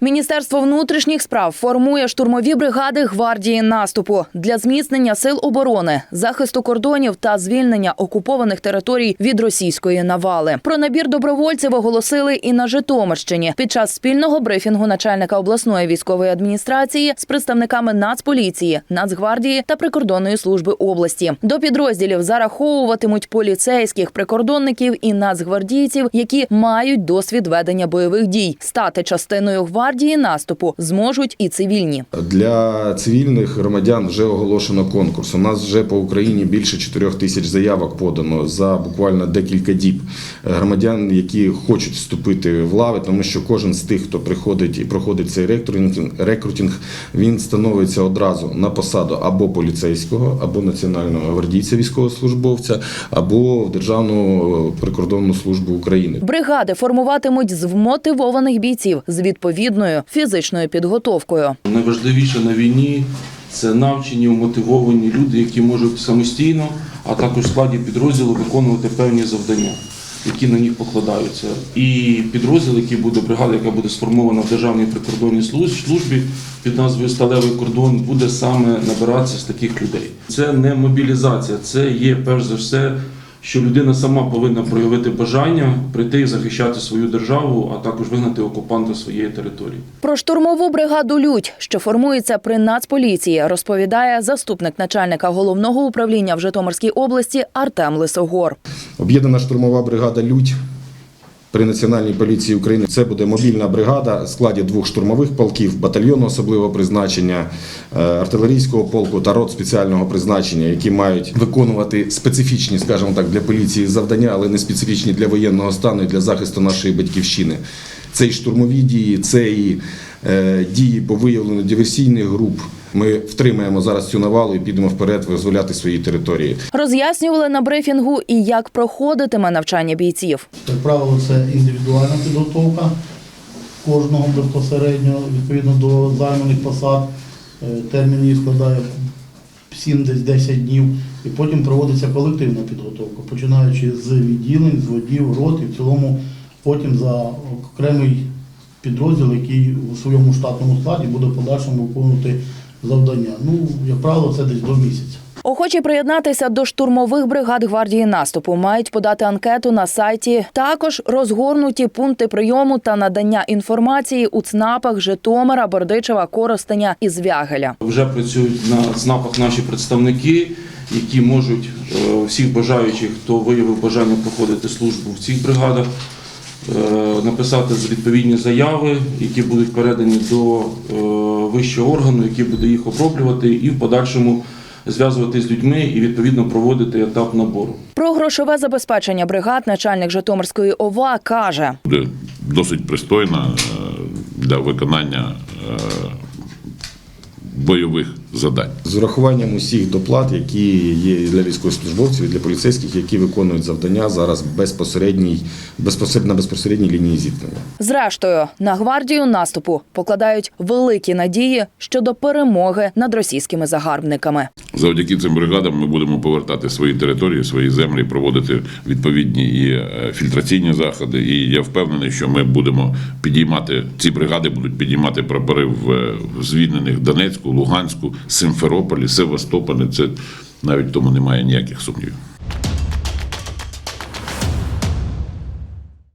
Міністерство внутрішніх справ формує штурмові бригади гвардії наступу для зміцнення сил оборони, захисту кордонів та звільнення окупованих територій від російської навали. Про набір добровольців оголосили і на Житомирщині під час спільного брифінгу начальника обласної військової адміністрації з представниками Нацполіції, Нацгвардії та прикордонної служби області. До підрозділів зараховуватимуть поліцейських, прикордонників і нацгвардійців, які мають досвід ведення бойових дій. Стати частиною гвардії наступу зможуть і цивільні. Для цивільних громадян вже оголошено конкурс. У нас вже по Україні більше 4 тисяч заявок подано за буквально декілька діб. Громадян, які хочуть вступити в лави, тому що кожен з тих, хто приходить і проходить цей рекрутинг, рекрутинг, він становиться одразу на посаду або поліцейського, або національного гвардійця військовослужбовця, або в Державну прикордонну службу України. Бригади формуватимуть з вмотивованих бійців з відповідною фізичною підготовкою. Найважливіше на війні це навчені, мотивовані люди, які можуть самостійно, а також в складі підрозділу виконувати певні завдання, які на них покладаються. І підрозділ, який буде бригада, яка буде сформована в Державній прикордонній служ- службі під назвою Сталевий кордон, буде саме набиратися з таких людей. Це не мобілізація, це є перш за все. Що людина сама повинна проявити бажання прийти і захищати свою державу, а також вигнати окупанта своєї території. Про штурмову бригаду Людь, що формується при Нацполіції, розповідає заступник начальника головного управління в Житомирській області Артем Лисогор. Об'єднана штурмова бригада Людь при Національній поліції України. Це буде мобільна бригада в складі двох штурмових полків, батальйону особливого призначення, е, артилерійського полку та рот спеціального призначення, які мають виконувати специфічні, скажімо так, для поліції завдання, але не специфічні для воєнного стану і для захисту нашої батьківщини. Це і штурмові дії, це і е, дії по виявленню диверсійних груп. Ми втримаємо зараз цю навалу і підемо вперед визволяти свої території. Роз'яснювали на брифінгу і як проходитиме навчання бійців. Як правило, це індивідуальна підготовка кожного безпосередньо відповідно до займаних посад. Е, Термін її складає 7 десь 10 днів. І потім проводиться колективна підготовка, починаючи з відділень, з водів, рот і в цілому потім за окремий підрозділ, який у своєму штатному складі буде подальшому виконувати завдання. Ну, як правило, це десь до місяця. Охочі приєднатися до штурмових бригад гвардії наступу мають подати анкету на сайті. Також розгорнуті пункти прийому та надання інформації у ЦНАПах Житомира, Бердичева, Коростеня і Звягеля. Вже працюють на ЦНАПах наші представники, які можуть е, всіх бажаючих, хто виявив бажання проходити службу в цих бригадах, написати відповідні заяви, які будуть передані до е, вищого органу, який буде їх оброблювати, і в подальшому зв'язувати з людьми і відповідно проводити етап набору. Про грошове забезпечення бригад начальник Житомирської ОВА каже. буде досить пристойна е, для виконання е, бойових завдань. з урахуванням усіх доплат, які є для військовослужбовців і для поліцейських, які виконують завдання зараз безпосередній, безпосередньо на безпосередній лінії зіткнення. Зрештою, на гвардію наступу покладають великі надії щодо перемоги над російськими загарбниками. Завдяки цим бригадам ми будемо повертати свої території, свої землі, проводити відповідні і е, фільтраційні заходи. І я впевнений, що ми будемо підіймати ці бригади, будуть підіймати прапори в, е, в звільнених Донецьку, Луганську, Симферополі, Севастополі. Це навіть тому немає ніяких сумнівів.